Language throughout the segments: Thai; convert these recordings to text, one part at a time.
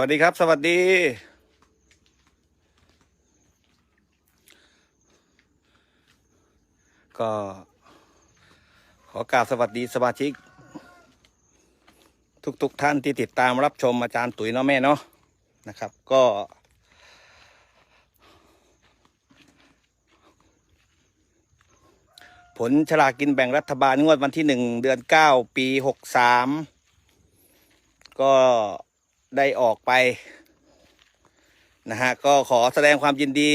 วัสดีครับ สวัสดี ก็ ขอกราบสวัสดีสมาชิก ทุกๆทท่านที่ติดตามรับชมอาจารย์ตุ๋ยเนาะแม่เนาะนะครับ ก็ ผลฉลากกินแบ่งรัฐบาลงวดวันที่หนึ่งเดือนเก้าปีหกสามก็ ได้ออกไปนะฮะก็ขอแสดงความยินดี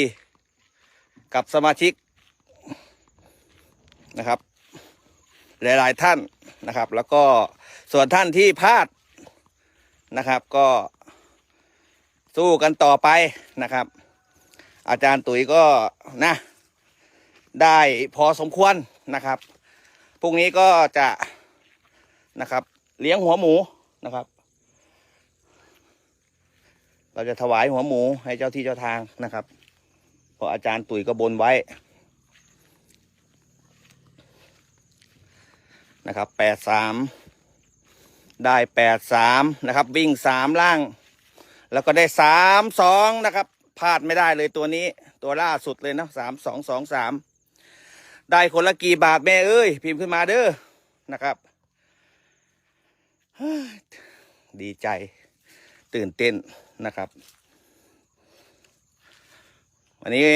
กับสมาชิกนะครับ หลาย ๆ ท่านนะครับ แล้วก็ส่วนท่านที่พลาดนะครับก็สู้กันต่อไปนะครับ อาจารย์ตุ๋ยก็นะได้พอสมควรนะครับพรุ่งนี้ก็จะนะครับ เลี้ยงหัวหมูนะครับ เราจะถวายหัวหมูให้เจ้าที่เจ้าทางนะครับเพราะอาจารย์ตุ๋ยก็บนไว้นะครับแปดสามได้แปดสามนะครับ วิ่งสามล่าง แล้วก็ได้สามสองนะครับพลาดไม่ได้เลยตัวนี้ตัวล่าสุดเลยนะสามสองสองสามได้คนละกี่บาทแม่เอ้ย พิมพ์ขึ้นมาเด้อนะครับ ดีใจตื่นเต้น นะครับ วันนี้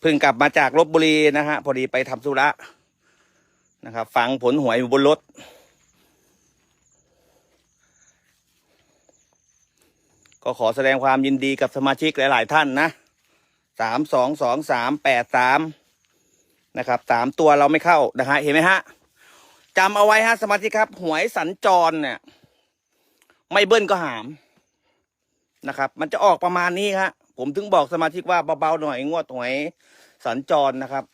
เพิ่งกลับมาจากลบบุรีนะฮะพอดีไปทำธุระนะครับ ฟังผลหวยอยู่บนรถก็ขอแสดงความยินดีกับสมาชิกหลาย ๆ ท่านนะสามสองสองสามแปดสามนะครับสามตัวเราไม่เข้านะฮะเห็นไหมฮะจำเอาไว้ฮะสมาชิกครับ หวยสัญจรเนี่ย ไม่เบิ้ลก็หาม นะครับ มันจะออกประมาณนี้ฮะผมถึงบอกสมาชิกว่าเบาๆหน่อยงวดหวยสัญจรนะครับ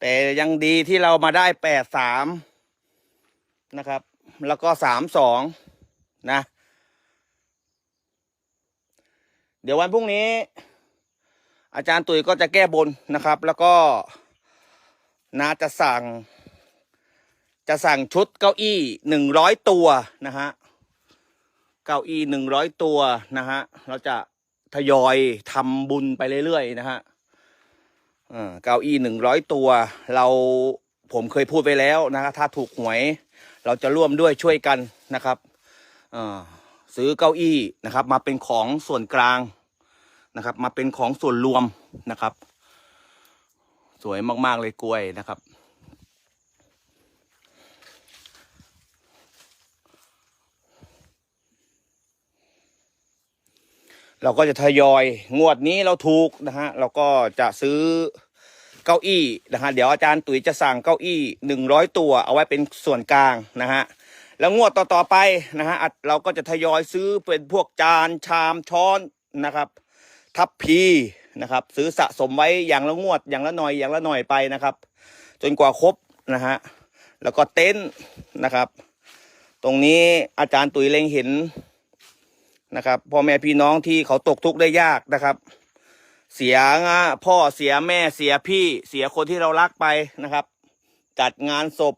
แต่ยังดีที่เรามาได้แปดสามนะครับ แล้วก็สามสองนะ เดี๋ยววันพรุ่งนี้ อาจารย์ตุ๋ยก็จะแก้บนนะครับ แล้วก็นาจะสั่ง จะสั่งชุดเก้าอี้หนึ่งร้อยตัวนะฮะ เก้าอี้หนึ่งร้อยตัวนะฮะเราจะทยอยทำบุญไปเรื่อยๆนะฮะเก้าอี้หนึ่งร้อยตัว เราผมเคยพูดไปแล้วนะครับถ้าถูกหวย เราจะร่วมด้วยช่วยกันนะครับซื้อเก้าอี้นะครับ มาเป็นของส่วนกลางนะครับ มาเป็นของส่วนรวมนะครับ สวยมากๆเลยกล้วยนะครับ เราก็จะทยอยงวดนี้เราถูกนะฮะเราก็จะซื้อเก้าอี้นะฮะเดี๋ยวอาจารย์ตุ๋ยจะสั่งเก้าอี้หนึ่งร้อยตัว เอาไว้เป็นส่วนกลางนะฮะแล้วงวดต่อๆไปนะฮะเราก็จะทยอยซื้อเป็นพวกจานชามช้อนนะครับ ทัพพีนะครับ ซื้อสะสมไว้อย่างละงวดอย่างละหน่อยอย่างละหน่อยไปนะครับ จนกว่าครบนะฮะแล้วก็เต็นท์นะครับ ตรงนี้อาจารย์ตุ๋ยเล็งเห็น นะครับพ่อแม่พี่น้องที่เขาตกทุกข์ได้ยากนะครับ เสียพ่อเสียแม่เสียพี่เสียคนที่เรารักไปนะครับ จัดงานศพ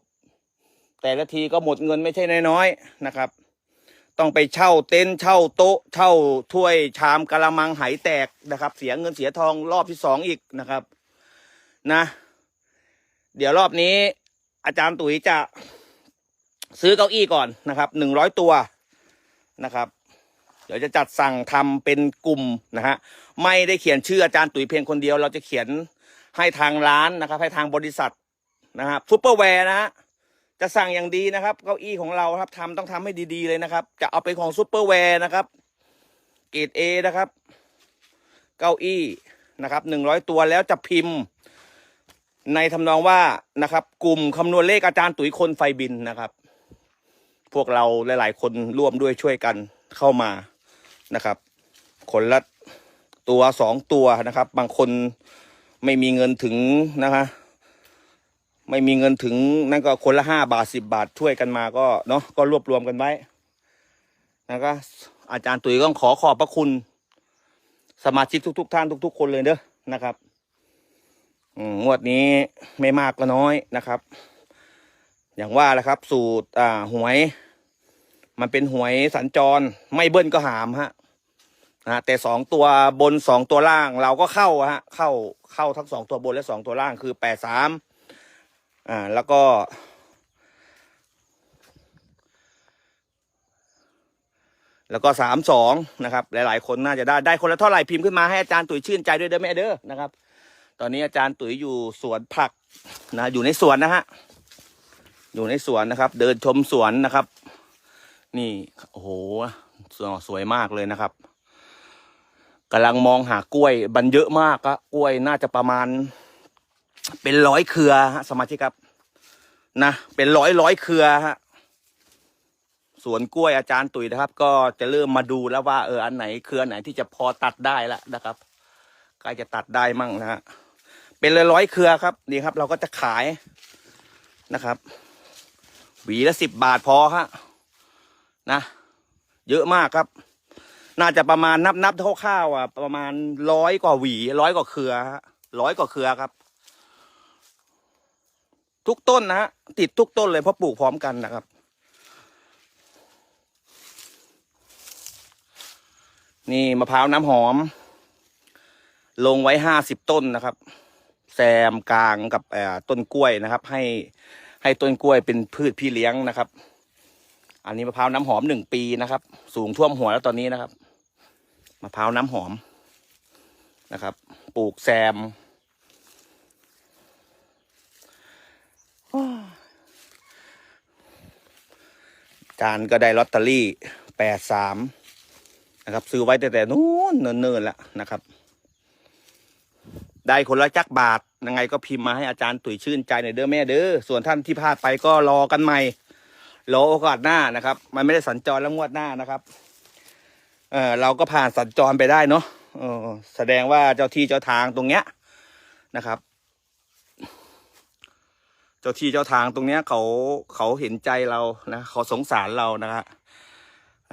แต่ละทีก็หมดเงินไม่ใช่น้อยๆนะครับ ต้องไปเช่าเต็นท์เช่าโต๊ะ เช่าถ้วยชามกะละมังไหแตกนะครับ เสียเงินเสียทองรอบที่สองอีกนะครับ นะ เดี๋ยวรอบนี้ อาจารย์ตุ๋ยจะซื้อเก้าอี้ก่อนนะครับหนึ่งร้อยตัวนะครับ เดี๋ยวจะจัดสั่งทำเป็นกลุ่มนะฮะไม่ได้เขียนชื่ออาจารย์ตุ๋ยเพียงคนเดียว เราจะเขียนให้ทางร้านนะครับ ให้ทางบริษัทนะครับซูเปอร์แวร์นะฮะจะสั่งอย่างดีนะครับ เก้าอี้ของเราครับทำต้องทำให้ดีๆเลยนะครับ จะเอาเป็นของซูเปอร์แวร์นะครับเกรดเอนะครับ เก้าอี้นะครับหนึ่งร้อยตัวแล้วจะพิมพ์ ในทำนองว่านะครับ กลุ่มคำนวณเลขอาจารย์ตุ๋ยคนไฟบินนะครับ พวกเราหลาย ๆ คนร่วมด้วยช่วยกันเข้ามา นะครับ คนละตัวสองตัวนะครับ บางคนไม่มีเงินถึงนะคะไม่มีเงินถึงนั่นก็คนละห้าบาทสิบบาทช่วยกันมาก็เนาะก็รวบรวมกันไว้นะก็อาจารย์ตุ๋ยก็ขอขอบพระคุณ สมาชิกทุก ๆ ท่านทุก ๆ คนเลยเด้อนะครับงวดนี้ไม่มากก็น้อยนะครับ อย่างว่าแหละครับ สูตรอ่าหวย มันเป็นหวยสัญจร ไม่เบิ้ลก็หามฮะ นะแต่สองตัวบนสองตัวล่างเราก็เข้าฮะเข้าเข้าทั้งสองตัวบนและสองตัวล่างคือแปดสามอ่าแล้วก็แล้วก็สามสองนะครับ หลาย ๆ คนน่าจะได้ได้คนละเท่าไหร่พิมพ์ขึ้นมาให้อาจารย์ตุ๋ยชื่นใจด้วยเด้อแม่เด้อนะครับ ตอนนี้อาจารย์ตุ๋ยอยู่สวนผักนะอยู่ในสวนนะฮะอยู่ในสวนนะครับ เดินชมสวนนะครับ นี่โอ้โหสวนสวยมากเลยนะครับ กำลังมองหากล้วยบันเยอะมากอะกล้วยน่าจะประมาณ เป็นร้อยเครือฮะสมาชิกครับ นะเป็นร้อยร้อยเครือฮะสวนกล้วยอาจารย์ตุ๋ยนะครับ ก็จะเริ่มมาดูแล้วว่าเอออันไหนเครือไหนที่จะพอตัดได้แล้วนะครับใกล้จะตัดได้มั่งนะฮะเป็นร้อยร้อยเครือครับนี่ครับ เราก็จะขายนะครับ หวีละสิบบาทพอฮะนะ เยอะมากครับ น่าจะประมาณนับนับคร่าวๆอะ ประมาณร้อยกว่าหวีร้อยกว่าเครือร้อยกว่าเครือครับ ทุกต้นนะฮะติดทุกต้นเลยเพราะปลูกพร้อมกันนะครับ นี่มะพร้าวน้ำหอม ลงไว้ห้าสิบต้นนะครับ แซมกลางกับต้นกล้วยนะครับ ให้ให้ต้นกล้วยเป็นพืชพี่เลี้ยงนะครับอันนี้มะพร้าวน้ำหอมหนึ่งปีนะครับ สูงท่วมหัวแล้วตอนนี้นะครับ มะพร้าวน้ำหอมนะครับ ปลูกแซมการก็ได้ลอตเตอรี่แปดสามนะครับ ซื้อไว้แต่แต่นู้นเนิ่นๆแล้วนะครับ ได้คนละจักบาทยังไงก็พิมพ์มาให้อาจารย์ตุ๋ยชื่นใจหน่อยเด้อแม่เด้อส่วนท่านที่พลาดไปก็รอกันใหม่รอโอกาสหน้านะครับ มันไม่ได้สัญจรแล้วงวดหน้านะครับ เออเราก็ผ่านสัญจรไปได้เนาะเออแสดงว่าเจ้าที่เจ้าทางตรงเนี้ยนะครับ เจ้าที่เจ้าทางตรงเนี้ยเขาเขาเห็นใจเรานะเขาสงสารเรานะครับ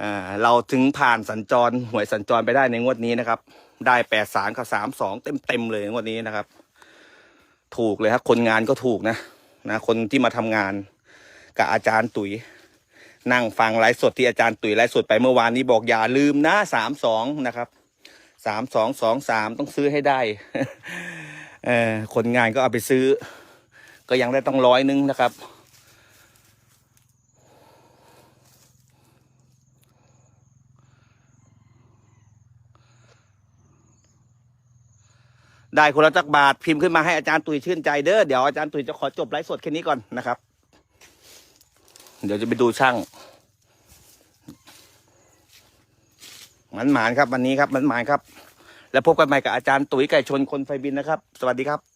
อ่าเราถึงผ่านสัญจรหวยสัญจรไปได้ในงวดนี้นะครับ ได้แปดสามกับสามสองเต็มเต็มเลยงวดนี้นะครับ ถูกเลยครับ คนงานก็ถูกนะนะคนที่มาทำงานกับอาจารย์ตุ๋ย นั่งฟังไลฟ์สดที่อาจารย์ตุ๋ยไลฟ์สดไปเมื่อวานนี้บอกอย่าลืมนะสามสองนะครับสามสองสองสามต้องซื้อให้ได้เออคนงานก็เอาไปซื้อ ก็ยังได้ต้องร้อยนึงนะครับ ได้คนละจักบาทพิมพ์ขึ้นมาให้อาจารย์ตุ๋ยชื่นใจเด้อเดี๋ยวอาจารย์ตุ๋ยจะขอจบไลฟ์สดแค่นี้ก่อนนะครับ เดี๋ยวจะไปดูช่างมันหมานครับวันนี้ครับมันหมานครับ แล้วพบกันใหม่กับอาจารย์ตุ๋ยไก่ชนคนไฟบินนะครับ สวัสดีครับ